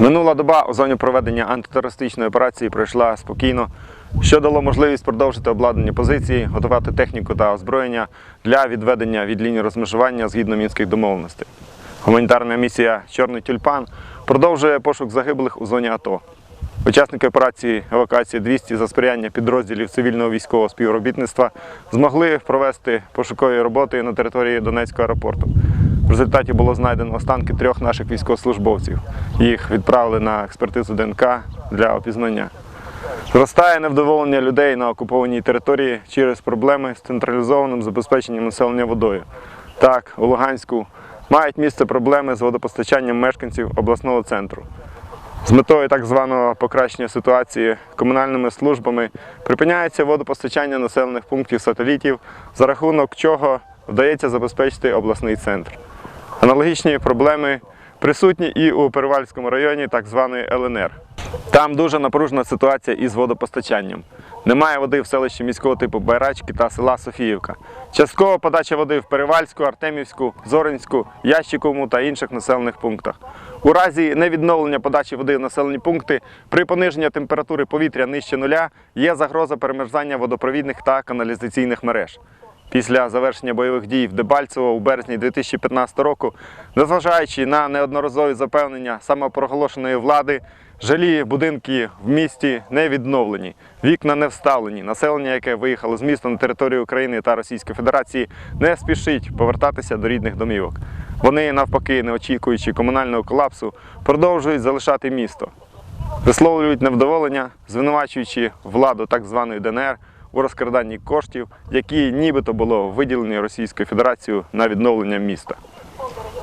Минула доба у зоні проведення антитерористичної операції пройшла спокійно, що дало можливість продовжити обладнання позиції, готувати техніку та озброєння для відведення від лінії розмежування згідно мінських домовленостей. Гуманітарна місія Чорний тюльпан продовжує пошук загиблих у зоні АТО. Учасники операції евакуації 200 за сприяння підрозділів цивільного військового співробітництва змогли провести пошукові роботи на території Донецького аеропорту. В результаті було знайдено останки трьох наших військовослужбовців. Їх відправили на експертизу ДНК для опізнання. Зростає невдоволення людей на окупованій території через проблеми з централізованим забезпеченням населення водою. Так, у Луганську мають місце проблеми з водопостачанням мешканців обласного центру. З метою так званого покращення ситуації комунальними службами припиняється водопостачання населених пунктів сателітів, за рахунок чого вдається забезпечити обласний центр. Аналогічні проблеми присутні і у Перевальському районі так званої ЛНР. Там дуже напружена ситуація із водопостачанням. Немає води в селищі міського типу Байрачки та села Софіївка. Часткова подача води в Перевальську, Артемівську, Зоринську, Ящиковому та інших населених пунктах. У разі невідновлення подачі води в населені пункти при пониженні температури повітря нижче нуля є загроза перемерзання водопровідних та каналізаційних мереж. Після завершення бойових дій в Дебальцево у березні 2015 року, незважаючи на неодноразові запевнення самопроголошеної влади, жилі будинки в місті не відновлені, вікна не вставлені. Населення, яке виїхало з міста на територію України та Російської Федерації, не спішить повертатися до рідних домівок. Вони, навпаки, не очікуючи комунального колапсу, продовжують залишати місто висловлюють невдоволення, звинувачуючи владу так званої ДНР у розкраданні коштів, які нібито було виділені Російською Федерацією на відновлення міста.